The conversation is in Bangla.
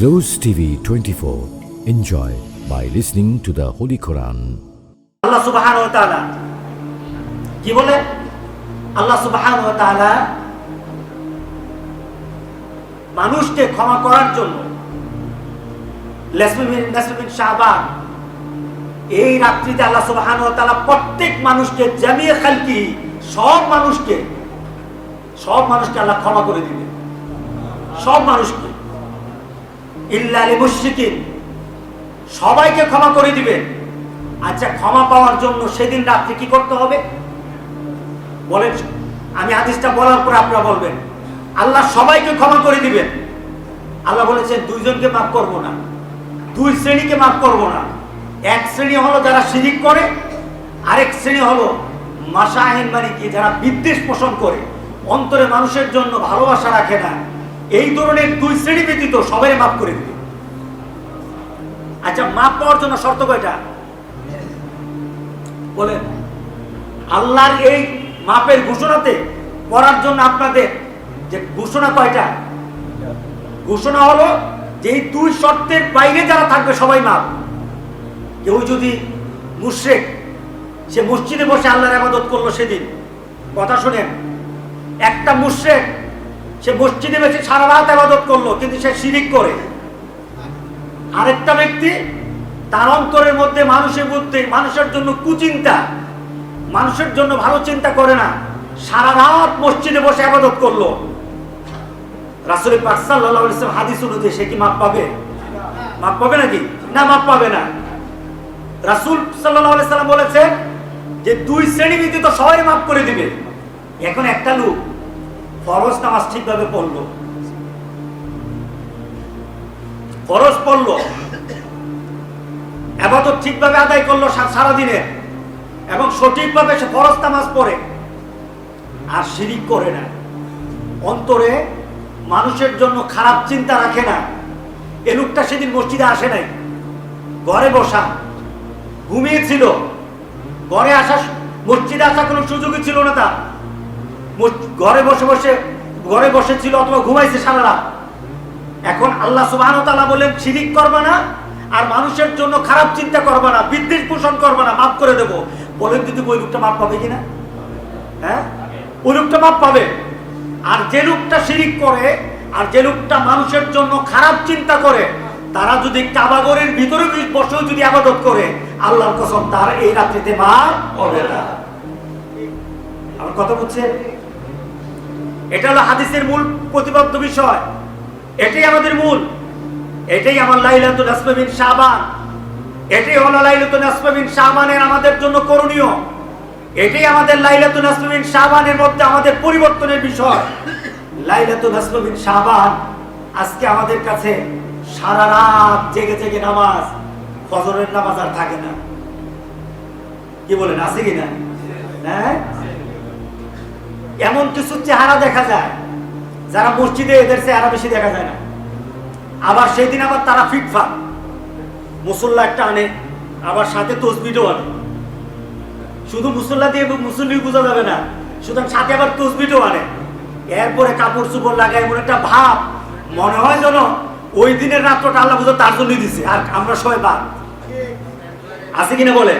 Rose TV 24. Enjoy by listening to the Holy Quran. আল্লাহ সুবাহান ও তাআলা কি বলে আল্লাহ সুবাহান মানুষকে ক্ষমা করার জন্য শাহবান এই রাত্রিতে আল্লাহ সুবাহান ও প্রত্যেক মানুষকে জামিয়ে খালকি সব মানুষকে সব মানুষকে আল্লাহ ক্ষমা করে দিবে সব মানুষকে সবাইকে ক্ষমা করে দিবেন। আচ্ছা ক্ষমা পাওয়ার জন্য সেদিন রাত্রে কি করতে হবে? বলেন, আমি হাদিসটা বলার পর আপনারা বলবেন, আল্লাহ সবাইকে ক্ষমা করে দিবেন। আল্লাহ বলেছেন, দুইজনকে মাফ করব না, দুই শ্রেণীকে মাফ করব না। এক শ্রেণি হলো যারা শিরিক করে, আরেক শ্রেণি হলো মাসাহিন মানে কি, যারা বিদ্বেষ পোষণ করে। অন্তরে মানুষের জন্য ভালোবাসা রাখে না। এই ধরনের দুই শ্রেণি ব্যতীত সবাই মাফ করে দিবে। আচ্ছা মাপ পাওয়ার জন্য শর্ত কয়টা? বলেন, আল্লাহর এই মাপের ঘোষণাতে করার জন্য আপনাদের যে ঘোষণা কয়টা? ঘোষণা হলো যে এই দুই শর্তের বাইরে যারা থাকবে সবাই মাপ কেউ যদি মুশ্রেক, সে মসজিদে বসে আল্লাহর আবাদত করল সেদিন। কথা শুনেন, একটা মুশ্রেক সে মসজিদে বসে সারা রাত আবাদত করল, কিন্তু সে শিরিক করে। আরেকটা ব্যক্তি, তার অন্তরের মধ্যে মানুষের বুদ্ধি, মানুষের জন্য কুচিন্তা, মানুষের জন্য ভালো চিন্তা করে না। সারা রাত মসজিদে বসে আবাদত করল। রাসুল পাক সাল্লাল্লাহু আলাইহি ওয়াসাল্লাম হাদিস অনুযায়ী সে কি মাপ পাবে? মাপ পাবে নাকি? না, মাপ পাবে না। রাসূল আলাইহি সাল্লাম বলেছেন যে দুই শ্রেণি ব্যতীত সবাই মাফ করে দিবে। এখন একটা লোক ফরজ নামাজ ঠিকভাবে পড়ল। ফরজ পড়ল। আবাদত ঠিকভাবে আদায় করল সারাদিনে এবং সঠিকভাবে সে ফরজ নামাজ পড়ে। আর শিরিক করে না। অন্তরে মানুষের জন্য খারাপ চিন্তা রাখে না। এ লোকটা সেদিন মসজিদে আসে নাই। ঘরে বসা। ঘুমিয়েছিল ঘরে আসা মসজিদে আসা কোনো সুযোগই ছিল না তার। ঘরে বসে বসে, ঘরে বসেছিল অথবা ঘুমাইছে সারা রাত। এখন আল্লাহ তাআলা বলেন শিরিক করবে না, আর মানুষের জন্য খারাপ চিন্তা করবে না, বিদ্বেষ পোষণ করবে না, মাফ করে দেবো। বলেন যদি ওই লোকটা মাপ পাবে কিনা? হ্যাঁ? ওই লোকটা মাপ পাবে। আর যে লোকটা শিরিক করে, আর যে লোকটা মানুষের জন্য খারাপ চিন্তা করে, তারা যদি কাবাগরের ভিতরে বসেও যদি আবাদত করে, আল্লাহর কসম, তার এই রাত্রিতে মাপ হবে না। আমার কথা বুঝছে এটা হলো হাদিসের মূল প্রতিবদ্ধ বিষয়। এটাই আমাদের মূল। এটাই আমার লাইলাতুল আসমাবিন শাবান এটাই হলো লাইলাতুল আসমাবিন শাবানের আমাদের জন্য করণীয়। এটাই আমাদের লাইলাতুল আসমাবিন শাবানের মধ্যে আমাদের পরিবর্তনের বিষয়। লাইলাতুল আসমাবিন শাবান আজকে আমাদের কাছে সারা রাত জেগে জেগে নামাজ, ফজরের নামাজ আর থাকে না। কি বলেন, আছে কিনা হ্যাঁ? এমন কিছু চেহারা দেখা যায়, যারা মসজিদে এদের চেহারা বেশি দেখা যায় না। আবার সেই দিন আবার তারা ফিটফাট। মুসল্লা একটা আনে, আবার সাথে তসবিটও আনে। শুধু মুসল্লা দিয়ে মুসল্লি বোঝা যাবে না, সুতরাং সাথে আবার তসবিটও আনে। এরপরে কাপড় চুপড় লাগায় এমন একটা ভাব, মনে হয় যেন ওই দিনের রাত্রটা আল্লাহ বুঝো তার জন্যই দিছে। আর আমরা সবাই বাদ। আছে কিনা বলে